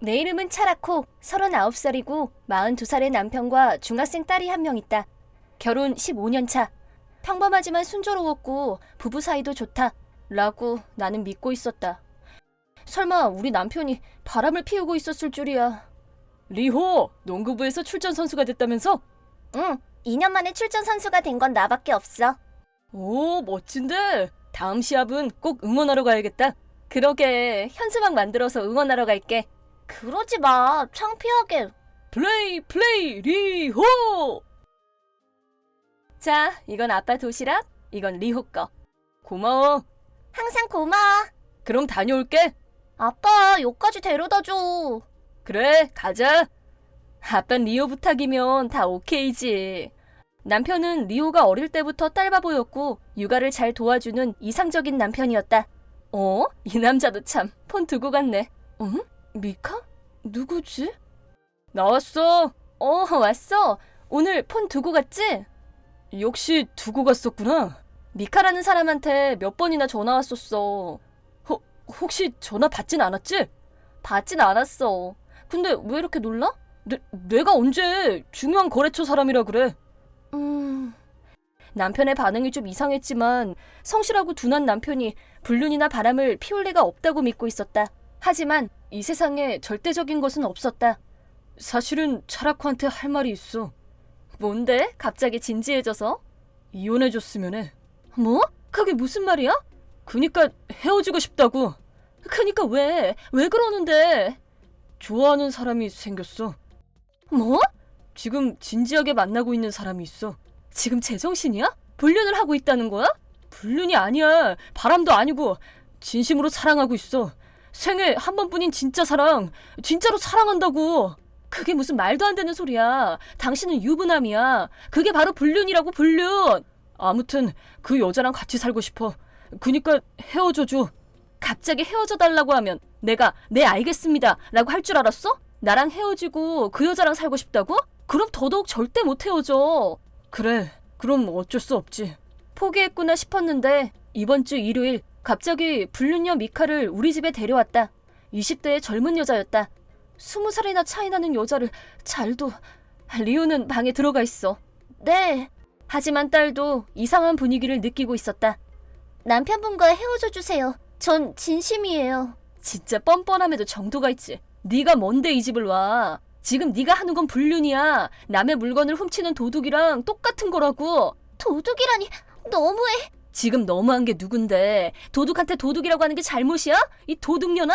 내 이름은 차라코, 39살이고 42살의 남편과 중학생 딸이 한 명 있다. 결혼 15년 차. 평범하지만 순조로웠고 부부 사이도 좋다. 라고 나는 믿고 있었다. 설마 우리 남편이 바람을 피우고 있었을 줄이야. 리호, 농구부에서 출전 선수가 됐다면서? 응, 2년 만에 출전 선수가 된 건 나밖에 없어. 오, 멋진데. 다음 시합은 꼭 응원하러 가야겠다. 그러게, 현수막 만들어서 응원하러 갈게. 그러지 마, 창피하게. 플레이, 플레이, 리호! 자, 이건 아빠 도시락, 이건 리호 거. 고마워. 항상 고마워. 그럼 다녀올게. 아빠, 여기까지 데려다 줘. 그래, 가자. 아빤 리오 부탁이면 다 오케이지. 남편은 리오가 어릴 때부터 딸바보였고 육아를 잘 도와주는 이상적인 남편이었다. 어? 이 남자도 참 폰 두고 갔네. 응? 미카? 누구지? 나왔어. 어, 왔어. 오늘 폰 두고 갔지? 역시 두고 갔었구나. 미카라는 사람한테 몇 번이나 전화 왔었어. 호, 혹시 전화 받진 않았지? 받진 않았어. 근데 왜 이렇게 놀라? 내, 내가 언제 중요한 거래처 사람이라 그래? 음... 남편의 반응이 좀 이상했지만 성실하고 둔한 남편이 불륜이나 바람을 피울 리가 없다고 믿고 있었다. 하지만 이 세상에 절대적인 것은 없었다. 사실은 차라코한테 할 말이 있어. 뭔데? 갑자기 진지해져서? 이혼해줬으면 해. 뭐? 그게 무슨 말이야? 그니까 헤어지고 싶다고. 그니까 왜? 왜 그러는데? 좋아하는 사람이 생겼어. 뭐? 지금 진지하게 만나고 있는 사람이 있어. 지금 제정신이야? 불륜을 하고 있다는 거야? 불륜이 아니야. 바람도 아니고 진심으로 사랑하고 있어. 생애 한 번뿐인 진짜 사랑. 진짜로 사랑한다고. 그게 무슨 말도 안 되는 소리야. 당신은 유부남이야. 그게 바로 불륜이라고 불륜. 아무튼 그 여자랑 같이 살고 싶어. 그니까 헤어져 줘. 갑자기 헤어져 달라고 하면 내가 네 알겠습니다 라고 할 줄 알았어? 나랑 헤어지고 그 여자랑 살고 싶다고? 그럼 더더욱 절대 못 헤어져. 그래, 그럼 어쩔 수 없지. 포기했구나 싶었는데 이번 주 일요일 갑자기 불륜녀 미카를 우리 집에 데려왔다. 20대의 젊은 여자였다. 20살이나 차이 나는 여자를 잘도 리오는 방에 들어가 있어. 네. 하지만 딸도 이상한 분위기를 느끼고 있었다. 남편분과 헤어져 주세요. 전 진심이에요. 진짜 뻔뻔함에도 정도가 있지. 네가 뭔데 이 집을 와? 지금 네가 하는 건 불륜이야. 남의 물건을 훔치는 도둑이랑 똑같은 거라고. 도둑이라니 너무해. 지금 너무한 게 누군데? 도둑한테 도둑이라고 하는 게 잘못이야? 이 도둑년아?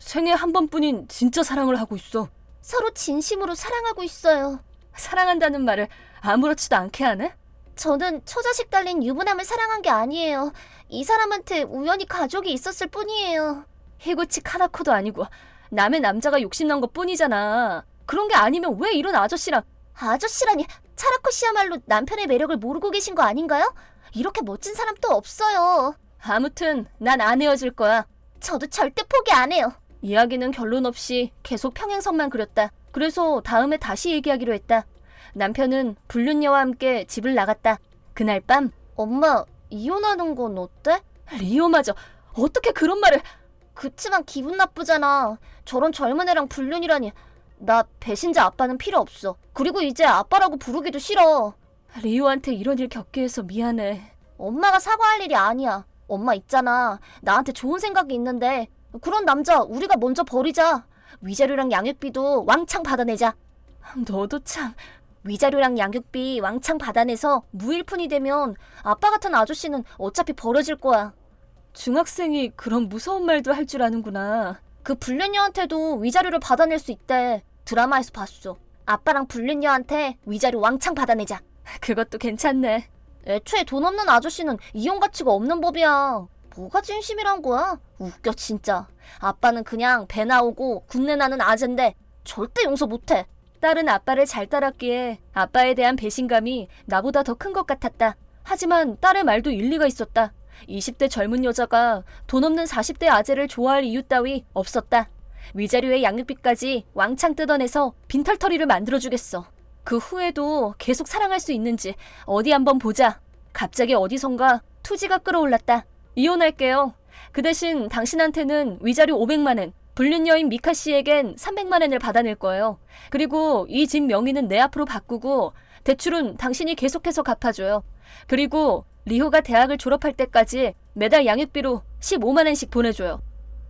생애 한 번뿐인 진짜 사랑을 하고 있어. 서로 진심으로 사랑하고 있어요. 사랑한다는 말을 아무렇지도 않게 하네? 저는 처자식 달린 유부남을 사랑한 게 아니에요. 이 사람한테 우연히 가족이 있었을 뿐이에요. 히고치 카나코도 아니고 남의 남자가 욕심난 것 뿐이잖아. 그런 게 아니면 왜 이런 아저씨랑 아저씨라니 차라코 씨야말로 남편의 매력을 모르고 계신 거 아닌가요? 이렇게 멋진 사람 또 없어요. 아무튼 난 안 헤어질 거야. 저도 절대 포기 안 해요. 이야기는 결론 없이 계속 평행선만 그렸다. 그래서 다음에 다시 얘기하기로 했다. 남편은 불륜녀와 함께 집을 나갔다. 그날 밤 엄마 이혼하는 건 어때? 리오마저 어떻게 그런 말을 그치만 기분 나쁘잖아. 저런 젊은 애랑 불륜이라니. 나 배신자 아빠는 필요 없어. 그리고 이제 아빠라고 부르기도 싫어. 리오한테 이런 일 겪게 해서 미안해. 엄마가 사과할 일이 아니야. 엄마 있잖아. 나한테 좋은 생각이 있는데 그런 남자 우리가 먼저 버리자. 위자료랑 양육비도 왕창 받아내자. 너도 참 위자료랑 양육비 왕창 받아내서 무일푼이 되면 아빠 같은 아저씨는 어차피 버려질 거야. 중학생이 그런 무서운 말도 할 줄 아는구나. 그 불륜녀한테도 위자료를 받아낼 수 있대. 드라마에서 봤어. 아빠랑 불륜녀한테 위자료 왕창 받아내자. 그것도 괜찮네. 애초에 돈 없는 아저씨는 이혼 가치가 없는 법이야. 뭐가 진심이란 거야? 웃겨 진짜. 아빠는 그냥 배 나오고 군내 나는 아재인데 절대 용서 못해. 딸은 아빠를 잘 따랐기에 아빠에 대한 배신감이 나보다 더 큰 것 같았다. 하지만 딸의 말도 일리가 있었다. 20대 젊은 여자가 돈 없는 40대 아재를 좋아할 이유 따위 없었다. 위자료의 양육비까지 왕창 뜯어내서 빈털터리를 만들어주겠어. 그 후에도 계속 사랑할 수 있는지 어디 한번 보자. 갑자기 어디선가 투지가 끌어올랐다. 이혼할게요. 그 대신 당신한테는 위자료 500만엔, 불륜녀인 미카 씨에겐 300만 원을 받아낼 거예요. 그리고 이 집 명의는 내 앞으로 바꾸고 대출은 당신이 계속해서 갚아줘요. 그리고 리호가 대학을 졸업할 때까지 매달 양육비로 15만 원씩 보내줘요.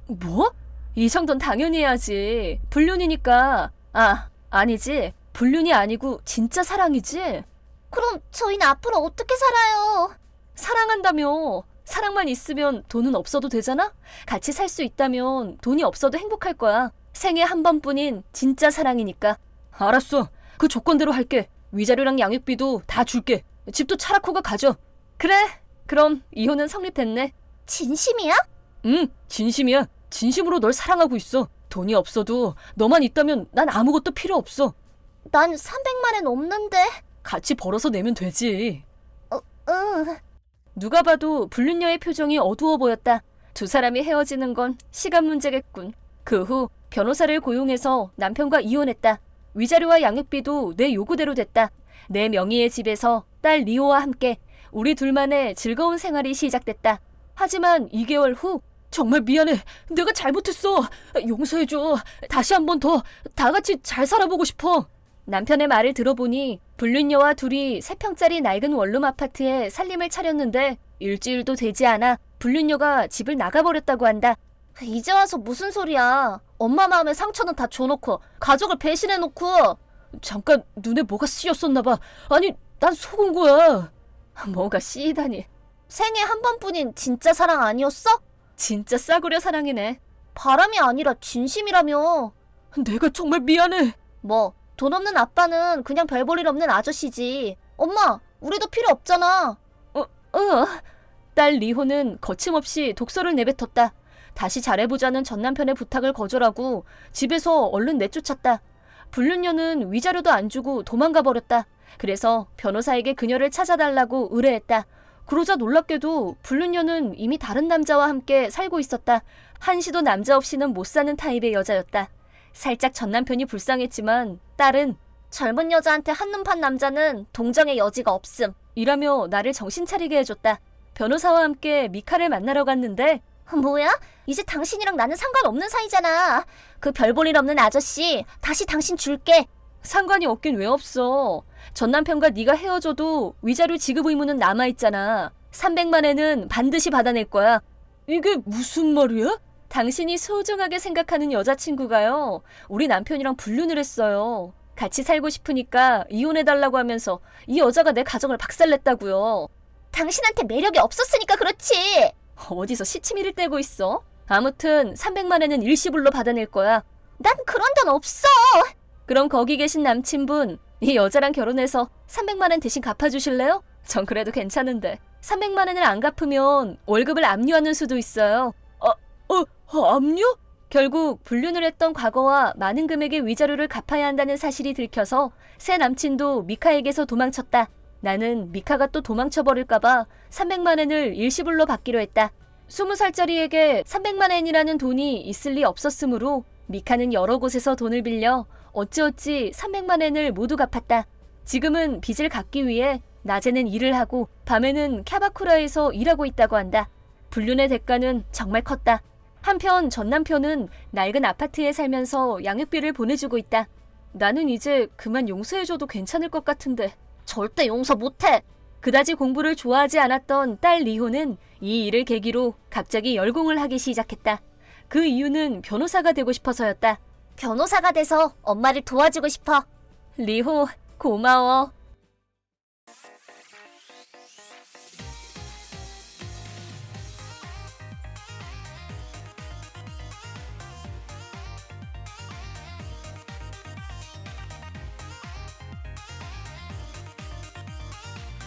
뭐? 이 정도는 당연히 해야지. 불륜이니까. 아, 아니지. 불륜이 아니고 진짜 사랑이지. 그럼 저희는 앞으로 어떻게 살아요? 사랑한다며. 사랑만 있으면 돈은 없어도 되잖아? 같이 살 수 있다면 돈이 없어도 행복할 거야. 생애 한 번뿐인 진짜 사랑이니까. 알았어. 그 조건대로 할게. 위자료랑 양육비도 다 줄게. 집도 차라코가 가져. 그래. 그럼 이혼은 성립됐네. 진심이야? 응, 진심이야. 진심으로 널 사랑하고 있어. 돈이 없어도 너만 있다면 난 아무것도 필요 없어. 난 300만 원 없는데. 같이 벌어서 내면 되지. 응. 누가 봐도 불륜녀의 표정이 어두워 보였다. 두 사람이 헤어지는 건 시간 문제겠군. 그 후 변호사를 고용해서 남편과 이혼했다. 위자료와 양육비도 내 요구대로 됐다. 내 명의의 집에서 딸 리오와 함께 우리 둘만의 즐거운 생활이 시작됐다. 하지만 2개월 후 정말 미안해. 내가 잘못했어. 용서해줘. 다시 한 번 더 다 같이 잘 살아보고 싶어. 남편의 말을 들어보니 불륜녀와 둘이 세평짜리 낡은 원룸 아파트에 살림을 차렸는데 일주일도 되지 않아 불륜녀가 집을 나가버렸다고 한다. 이제 와서 무슨 소리야. 엄마 마음에 상처는 다 줘놓고 가족을 배신해놓고 잠깐 눈에 뭐가 씌었었나 봐. 아니, 난 속은 거야. 뭐가 씌이다니. 생애 한 번뿐인 진짜 사랑 아니었어? 진짜 싸구려 사랑이네. 바람이 아니라 진심이라며. 내가 정말 미안해. 뭐, 돈 없는 아빠는 그냥 별 볼 일 없는 아저씨지. 엄마, 우리도 필요 없잖아. 어. 딸 리호는 거침없이 독서를 내뱉었다. 다시 잘해보자는 전 남편의 부탁을 거절하고 집에서 얼른 내쫓았다. 불륜녀는 위자료도 안 주고 도망가 버렸다. 그래서 변호사에게 그녀를 찾아달라고 의뢰했다. 그러자 놀랍게도 불륜녀는 이미 다른 남자와 함께 살고 있었다. 한시도 남자 없이는 못 사는 타입의 여자였다. 살짝 전 남편이 불쌍했지만 딸은 젊은 여자한테 한눈 판 남자는 동정의 여지가 없음. 이라며 나를 정신 차리게 해줬다. 변호사와 함께 미카를 만나러 갔는데 뭐야? 이제 당신이랑 나는 상관없는 사이잖아. 그 별 볼 일 없는 아저씨, 다시 당신 줄게. 상관이 없긴 왜 없어. 전 남편과 네가 헤어져도 위자료 지급 의무는 남아있잖아. 300만 엔은 반드시 받아낼 거야. 이게 무슨 말이야? 당신이 소중하게 생각하는 여자친구가요. 우리 남편이랑 불륜을 했어요. 같이 살고 싶으니까 이혼해달라고 하면서 이 여자가 내 가정을 박살냈다고요. 당신한테 매력이 없었으니까 그렇지. 어디서 시치미를 떼고 있어? 아무튼 300만 엔은 일시불로 받아낼 거야. 난 그런 돈 없어. 그럼 거기 계신 남친분 이 여자랑 결혼해서 300만 원 대신 갚아주실래요? 전 그래도 괜찮은데 300만 원을 안 갚으면 월급을 압류하는 수도 있어요. 어, 어, 압류? 결국 불륜을 했던 과거와 많은 금액의 위자료를 갚아야 한다는 사실이 들켜서 새 남친도 미카에게서 도망쳤다. 나는 미카가 또 도망쳐버릴까봐 300만 원을 일시불로 받기로 했다. 20살짜리에게 300만 엔이라는 돈이 있을 리 없었으므로 미카는 여러 곳에서 돈을 빌려 어찌어찌 300만 엔을 모두 갚았다. 지금은 빚을 갚기 위해 낮에는 일을 하고 밤에는 캬바쿠라에서 일하고 있다고 한다. 불륜의 대가는 정말 컸다. 한편 전 남편은 낡은 아파트에 살면서 양육비를 보내주고 있다. 나는 이제 그만 용서해줘도 괜찮을 것 같은데 절대 용서 못해. 그다지 공부를 좋아하지 않았던 딸 리호는 이 일을 계기로 갑자기 열공을 하기 시작했다. 그 이유는 변호사가 되고 싶어서였다. 변호사가 돼서 엄마를 도와주고 싶어. 리호, 고마워.